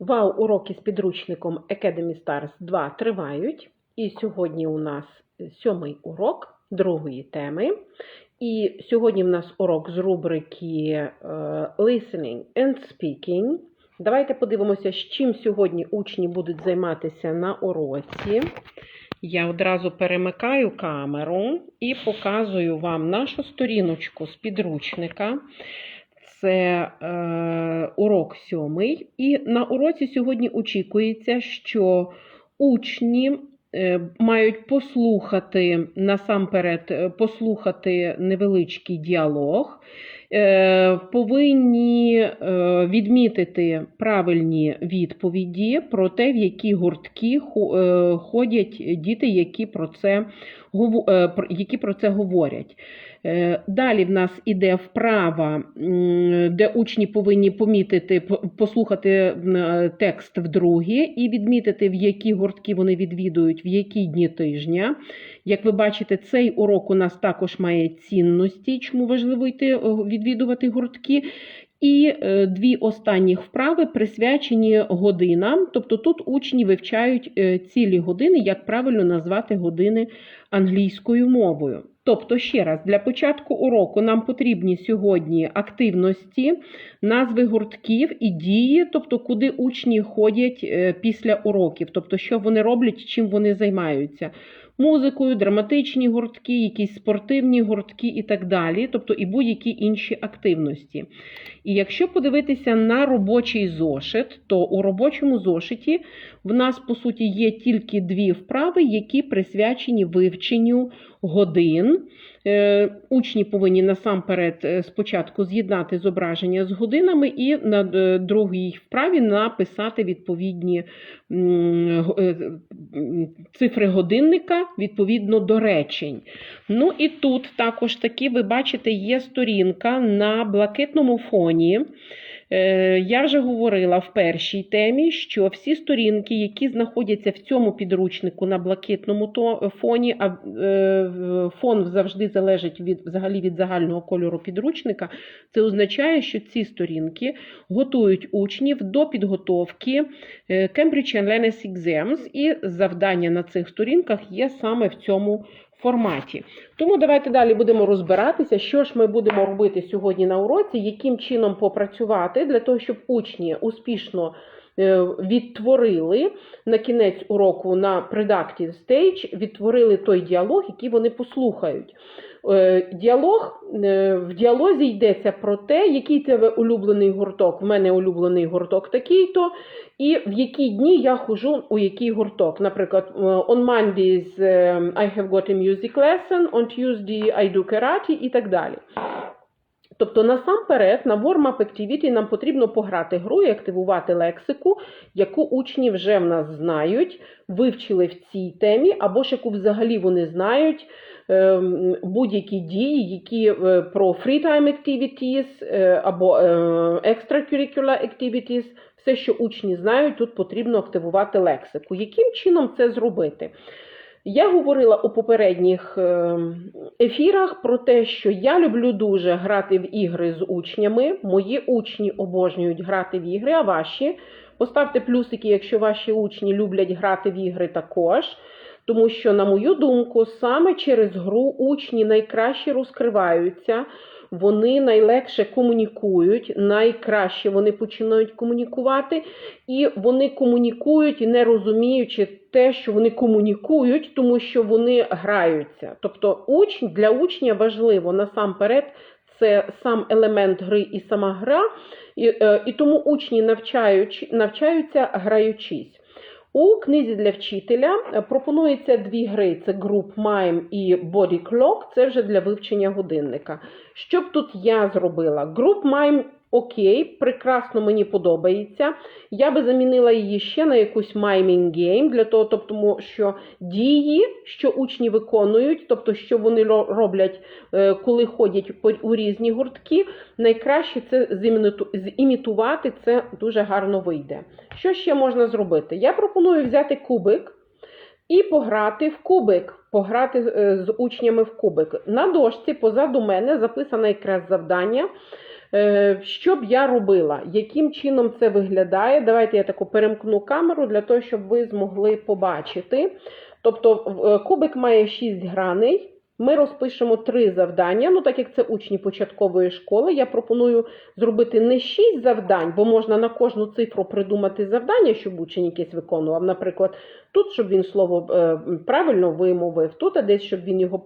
Вау-уроки з підручником Academy Stars 2 тривають. І сьогодні у нас сьомий урок другої теми. І сьогодні в нас урок з рубрики е, Listening and Speaking. Давайте подивимося, з чим сьогодні учні будуть займатися на уроці. Я одразу перемикаю камеру і показую вам нашу сторіночку з підручника. Це е, урок сьомий. І на уроці сьогодні очікується, що учні е, мають послухати насамперед е, послухати невеличкий діалог, повинні е, відмітити правильні відповіді про те, в які гуртки е, ходять діти, які про це, е, які про це говорять. Е, Далі в нас іде вправа, де учні повинні помітити, послухати е, текст вдруге і відмітити, в які гуртки вони відвідують, в які дні тижня. Як ви бачите, цей урок у нас також має цінності, чому важливо йти о, відвідувати гуртки. І е, дві останні вправи присвячені годинам, тобто тут учні вивчають е, цілі години, як правильно назвати години англійською мовою. Тобто, ще раз, для початку уроку нам потрібні сьогодні активності, назви гуртків і дії, тобто куди учні ходять е, після уроків, тобто що вони роблять, чим вони займаються. Музикою, драматичні гуртки, якісь спортивні гуртки і так далі, тобто і будь-які інші активності. І якщо подивитися на робочий зошит, то у робочому зошиті в нас, по суті, є тільки дві вправи, які присвячені вивченню годин. Е, Учні повинні насамперед е, спочатку з'єднати зображення з годинами і на е, другій вправі написати відповідні цифри годинника відповідно до речень. Ну і тут також таки, ви бачите, є сторінка на блакитному фоні. Е, Я вже говорила в першій темі, що всі сторінки, які знаходяться в цьому підручнику на блакитному фоні, а е, фон завжди залежить від взагалі від загального кольору підручника, це означає, що ці сторінки готують учнів до підготовки е, Cambridge Analysis Exams, і завдання на цих сторінках є саме в цьому форматі. Тому давайте далі будемо розбиратися, що ж ми будемо робити сьогодні на уроці, яким чином попрацювати для того, щоб учні успішно е, відтворили на кінець уроку на Productive Stage, відтворили той діалог, який вони послухають. Е, Діалог е, в діалозі йдеться про те, який тебе улюблений гурток. В мене улюблений гурток такий-то, і в які дні я хожу у який гурток. Наприклад, е, on Mondays I have got a music lesson, on Tuesday I do karate і так далі. Тобто, насамперед, на Warm-up Activity нам потрібно пограти гру і активувати лексику, яку учні вже в нас знають, вивчили в цій темі, або ж яку взагалі вони знають ем, будь-які дії, які е, про free time activities е, або е, extracurricular activities, все, що учні знають, тут потрібно активувати лексику. Яким чином це зробити? Я говорила у попередніх е, ефірах про те, що я люблю дуже грати в ігри з учнями. Мої учні обожнюють грати в ігри, а ваші поставте плюсики, якщо ваші учні люблять грати в ігри також. Тому що, на мою думку, саме через гру учні найкраще розкриваються, вони найлегше комунікують, найкраще вони починають комунікувати, і вони комунікують, не розуміючи те, що вони комунікують, тому що вони граються. Тобто, учень для учня важливо насамперед. Це сам елемент гри і сама гра, і, е, і тому учні навчають, навчаються граючись. У книзі для вчителя е, пропонується дві гри: це Group Mime і Body Clock, це вже для вивчення годинника. Що б тут я зробила? Group Mime окей, прекрасно мені подобається. Я би замінила її ще на якусь miming game, для того, тобто, тому що дії, що учні виконують, тобто, що вони роблять, е, коли ходять у різні гуртки, найкраще це зімітувати, це дуже гарно вийде. Що ще можна зробити? Я пропоную взяти кубик і пограти в кубик, пограти е, з учнями в кубик. На дошці позаду мене записане якраз завдання. Е, Що б я робила? Яким чином це виглядає? Давайте я таку перемкну камеру для того, щоб ви змогли побачити. Тобто е, кубик має 6 граней. Ми розпишемо три завдання. Ну, так як це учні початкової школи, я пропоную зробити не 6 завдань, бо можна на кожну цифру придумати завдання, щоб учень якесь виконував. Наприклад, тут, щоб він слово е, правильно вимовив, тут десь, щоб він його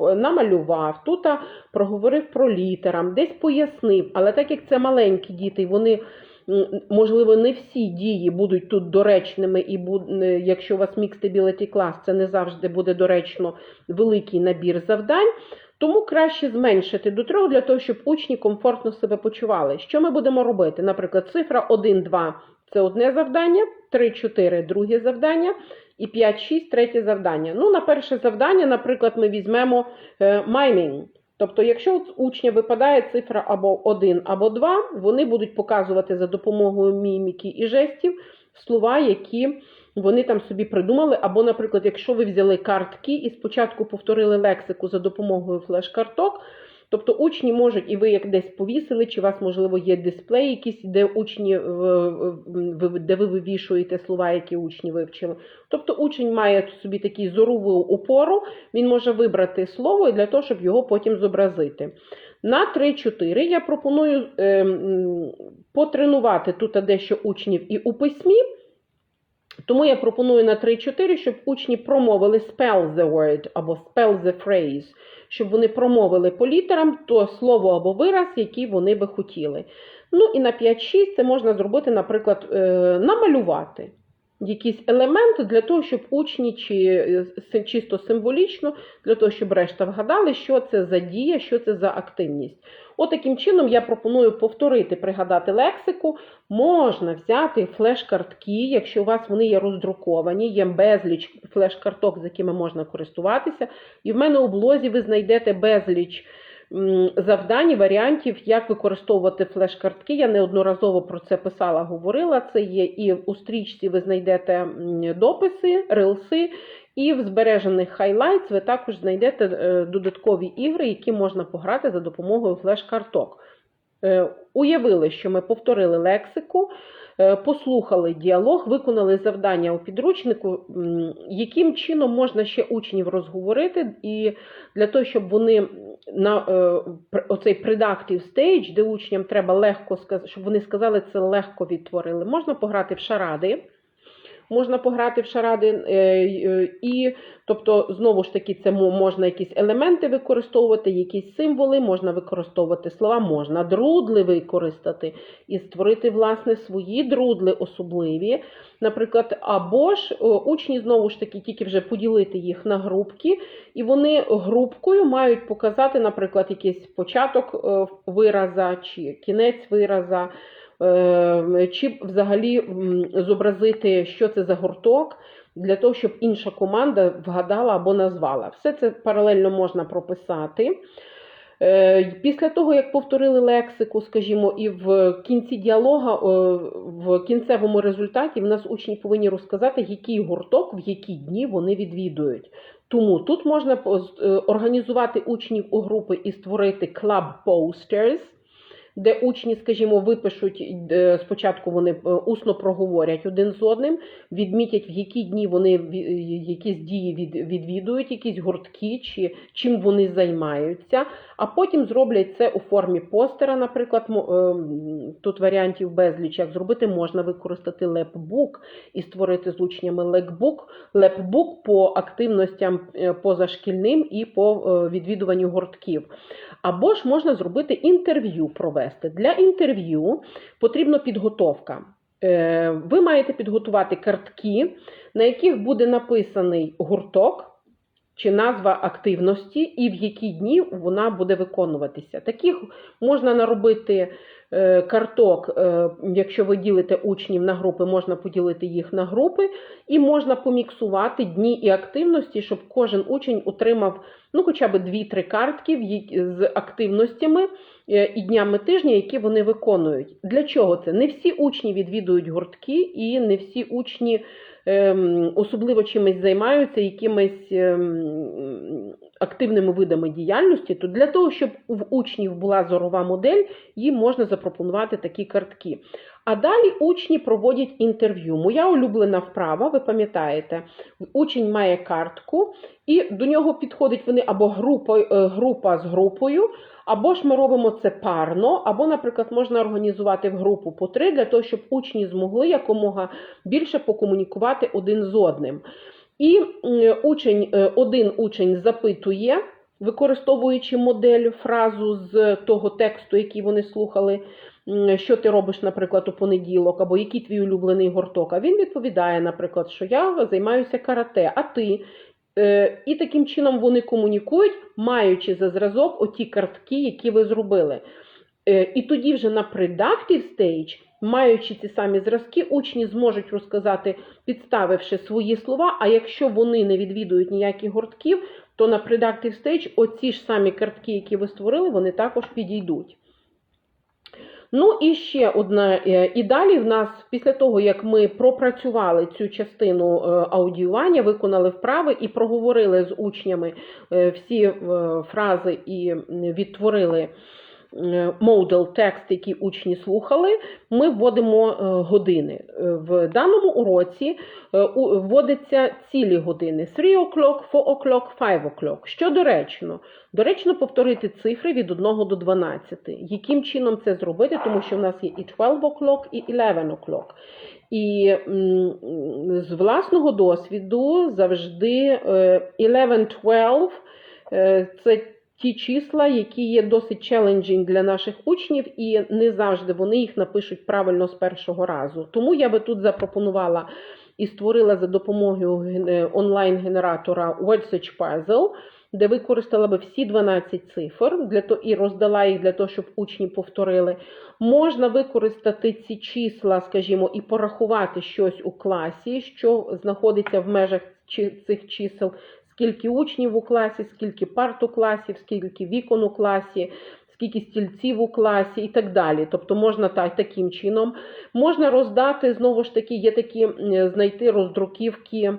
е, намалював, тут проговорив про літерам, десь пояснив. Але так як це маленькі діти, вони. Можливо, не всі дії будуть тут доречними, і якщо у вас Ability клас, це не завжди буде доречно великий набір завдань. Тому краще зменшити до трьох для того, щоб учні комфортно себе почували. Що ми будемо робити? Наприклад, цифра 1, 2 це одне завдання, 3, 4 друге завдання, і 5, 6 третє завдання. Ну, на перше завдання, наприклад, ми візьмемо е, miming. Тобто, якщо у учня випадає цифра або 1, або 2, вони будуть показувати за допомогою міміки і жестів слова, які вони там собі придумали. Або, наприклад, якщо ви взяли картки і спочатку повторили лексику за допомогою флеш-карток, тобто учні можуть, і ви як десь повісили, чи у вас, можливо, є дисплей якийсь, де учні, е, де ви вивішуєте слова, які учні вивчили. Тобто учень має собі такий зорову опору, він може вибрати слово для того, щоб його потім зобразити. На 3-4 я пропоную е, потренувати тут дещо учнів і у письмі. Тому я пропоную на 3-4, щоб учні промовили spell the word або spell the phrase, щоб вони промовили по літерам то слово або вираз, який вони би хотіли. Ну і на 5-6 це можна зробити, наприклад, е, намалювати якийсь елемент для того, щоб учні чи е, чисто символічно, для того, щоб решта вгадали, що це за дія, що це за активність. От чином я пропоную повторити, пригадати лексику. Можна взяти флеш-картки, якщо у вас вони є роздруковані, є безліч флеш-карток, з якими можна користуватися. І в мене у блозі ви знайдете безліч завдань, і варіантів, як використовувати флеш-картки. Я неодноразово про це писала, говорила. Це є і у стрічці ви знайдете дописи, рилси, і в збережених highlights ви також знайдете е, додаткові ігри, які можна пограти за допомогою флеш-карток. Е, Уявили, що ми повторили лексику, е, послухали діалог, виконали завдання у підручнику, яким чином можна ще учнів розговорити, і для того, щоб вони на е, оцей productive stage, де учням треба легко сказати, щоб вони сказали це легко відтворили, можна пограти в шаради. Можна пограти в шаради, е, е, і тобто, знову ж таки, це можна якісь елементи використовувати, якісь символи, можна використовувати слова, можна друдли використати і створити власне свої друдли особливі. Наприклад, або ж учні знову ж таки тільки вже поділити їх на групки, і вони групкою мають показати, наприклад, якийсь початок е, вираза чи кінець вираза. Е, Чи взагалі зобразити, що це за гурток, для того, щоб інша команда вгадала або назвала. Все це паралельно можна прописати. Е, Після того, як повторили лексику, скажімо, і в кінці діалога, е, в кінцевому результаті, в нас учні повинні розказати, який гурток, в які дні вони відвідують. Тому тут можна організувати учнів у групи і створити club posters, де учні, скажімо, випишуть е, спочатку вони е, усно проговорять один з одним, відмітять, в які дні вони якісь дії відвідують, якісь гуртки, чи чим вони займаються, а потім зроблять це у формі постера. Наприклад, е, тут варіантів безліч, як зробити, можна використати лепбук і створити з учнями лекбук, лепбук по активностям е, позашкільним і по е, відвідуванню гуртків. Або ж можна зробити інтерв'ю провести. Для інтерв'ю потрібна підготовка. Е, Ви маєте підготувати картки, на яких буде написаний гурток чи назва активності, і в які дні вона буде виконуватися. Таких можна наробити е, карток, е, якщо ви ділите учнів на групи, можна поділити їх на групи, і можна поміксувати дні і активності, щоб кожен учень отримав ну, хоча б 2-3 картки з активностями е, і днями тижня, які вони виконують. Для чого це? Не всі учні відвідують гуртки, і не всі учні особливо чимось займаються, якимись ем, активними видами діяльності, то для того, щоб в учнів була зорова модель, їм можна запропонувати такі картки. А далі учні проводять інтерв'ю. Моя улюблена вправа, ви пам'ятаєте, учень має картку, і до нього підходить вони або група, е, група з групою, або ж ми робимо це парно, або, наприклад, можна організувати в групу по три, для того, щоб учні змогли якомога більше покомунікувати один з одним. І учень, е, один учень запитує, використовуючи модель, фразу з того тексту, який вони слухали, що ти робиш, наприклад, у понеділок, або який твій улюблений гурток. А він відповідає, наприклад, що я займаюся карате, а ти. Е, І таким чином вони комунікують, маючи за зразок оті картки, які ви зробили. Е, І тоді вже на productive stage, маючи ці самі зразки, учні зможуть розказати, підставивши свої слова. А якщо вони не відвідують ніяких гуртків, то на productive stage оці ж самі картки, які ви створили, вони також підійдуть. Ну і ще одна. е, І далі в нас, після того, як ми пропрацювали цю частину е, аудіювання, виконали вправи і проговорили з учнями е, всі фрази і відтворили е, текст, який учні слухали, ми вводимо е, години. Е, В даному уроці вводяться цілі години: 3 o'clock, 4 o'clock, 5 o'clock. Що доречно? Доречно повторити цифри від 1 до 12. Яким чином це зробити? Тому що в нас є і 12 o'clock, і 11 o'clock. І з власного досвіду завжди е, 11-12 е, це ті числа, які є досить challenging для наших учнів, і не завжди вони їх напишуть правильно з першого разу. Тому я би тут запропонувала і створила за допомогою онлайн-генератора Word Search Puzzle, де використала би всі 12 цифр для того, і роздала їх для того, щоб учні повторили. Можна використати ці числа, скажімо, і порахувати щось у класі, що знаходиться в межах цих чисел, скільки учнів у класі, скільки парт у класі, скільки вікон у класі, скільки стільців у класі і так далі. Тобто можна так, таким чином. Можна роздати, знову ж таки, є такі знайти роздруківки.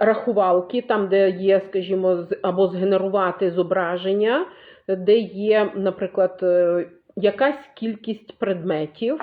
Рахувалки, там, де є, скажімо, або згенерувати зображення, де є, наприклад, е, якась кількість предметів,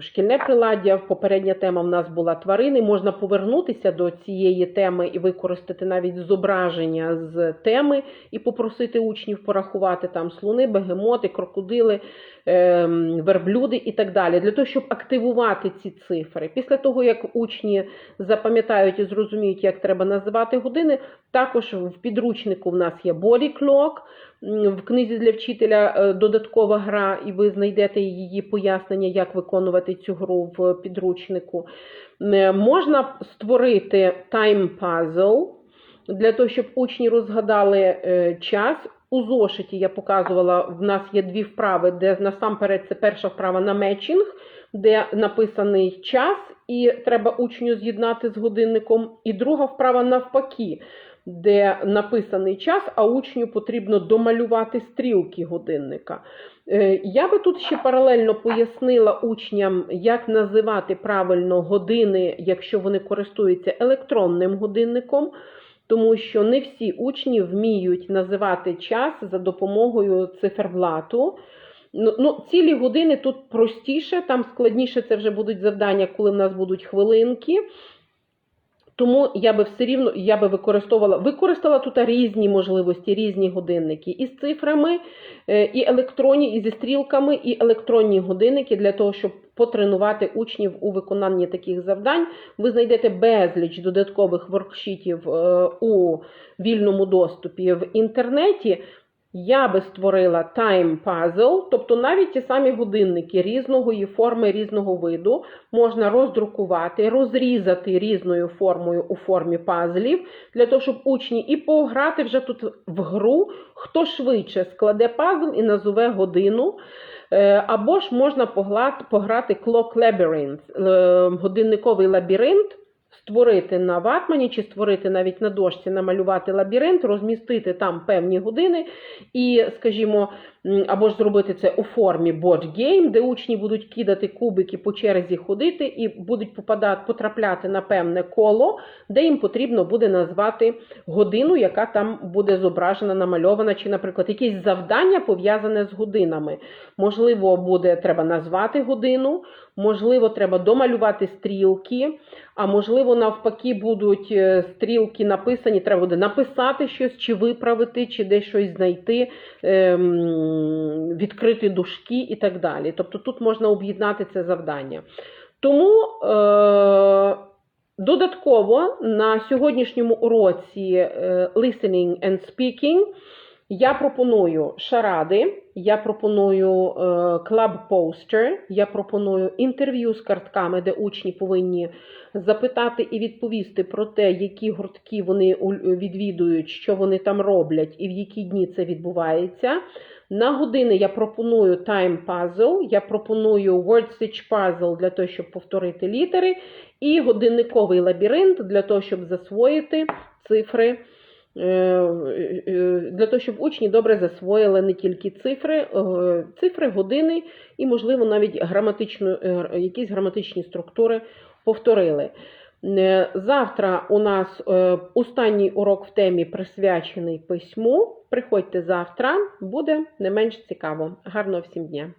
шкільне приладдя, попередня тема в нас була тварини. Можна повернутися до цієї теми і використати навіть зображення з теми і попросити учнів порахувати там слони, бегемоти, крокодили, ем, верблюди і так далі, для того, щоб активувати ці цифри. Після того, як учні запам'ятають і зрозуміють, як треба називати години, також в підручнику в нас є body clock, в книзі для вчителя е, додаткова гра, і ви знайдете її пояснення, як виконувати цю гру в підручнику. Е, Можна створити puzzle для того, щоб учні розгадали е, час. У зошиті я показувала, в нас є дві вправи, де насамперед це перша вправа на мечінг, де написаний час, і треба учню з'єднати з годинником. І друга вправа навпаки, де написаний час, а учню потрібно домалювати стрілки годинника. Е, Я би тут ще паралельно пояснила учням, як називати правильно години, якщо вони користуються електронним годинником, тому що не всі учні вміють називати час за допомогою циферблату. Ну, ну, цілі години тут простіше, там складніше це вже будуть завдання, коли в нас будуть хвилинки. Тому я би все рівно я би використовувала використала тут різні можливості, різні годинники і з цифрами, е, і електронні, і зі стрілками, і електронні годинники для того, щоб потренувати учнів у виконанні таких завдань. Ви знайдете безліч додаткових воркшітів е, у вільному доступі в інтернеті. Я би створила time puzzle, тобто навіть ті самі годинники різного її форми, різного виду можна роздрукувати, розрізати різною формою у формі пазлів, для того, щоб учні і пограти вже тут в гру, хто швидше складе пазл і назове годину. Е, Або ж можна пограти Clock Labyrinth, е, годинниковий лабіринт, створити на ватмані чи створити навіть на дошці, намалювати лабіринт, розмістити там певні години. І, скажімо, або ж зробити це у формі game, де учні будуть кидати кубики по черзі ходити і будуть попадати, потрапляти на певне коло, де їм потрібно буде назвати годину, яка там буде зображена, намальована, чи, наприклад, якесь завдання пов'язане з годинами. Можливо, буде треба назвати годину, можливо, треба домалювати стрілки, а можливо, навпаки, будуть е, стрілки написані, треба буде написати щось, чи виправити, чи десь щось знайти, ем, відкрити дужки і так далі. Тобто тут можна об'єднати це завдання. Тому е, додатково на сьогоднішньому уроці е, Listening and Speaking я пропоную шаради, я пропоную е, club poster, я пропоную інтерв'ю з картками, де учні повинні запитати і відповісти про те, які гуртки вони відвідують, що вони там роблять і в які дні це відбувається. На години я пропоную time puzzle, я пропоную word stitch puzzle для того, щоб повторити літери, і годинниковий лабіринт для того, щоб засвоїти цифри. е, е, Для того, щоб учні добре засвоїли не тільки цифри, е, цифри, години і, можливо, навіть граматичну, якісь граматичні структури повторили. Завтра у нас останній урок в темі присвячений письму. Приходьте завтра, буде не менш цікаво. Гарного всім дня!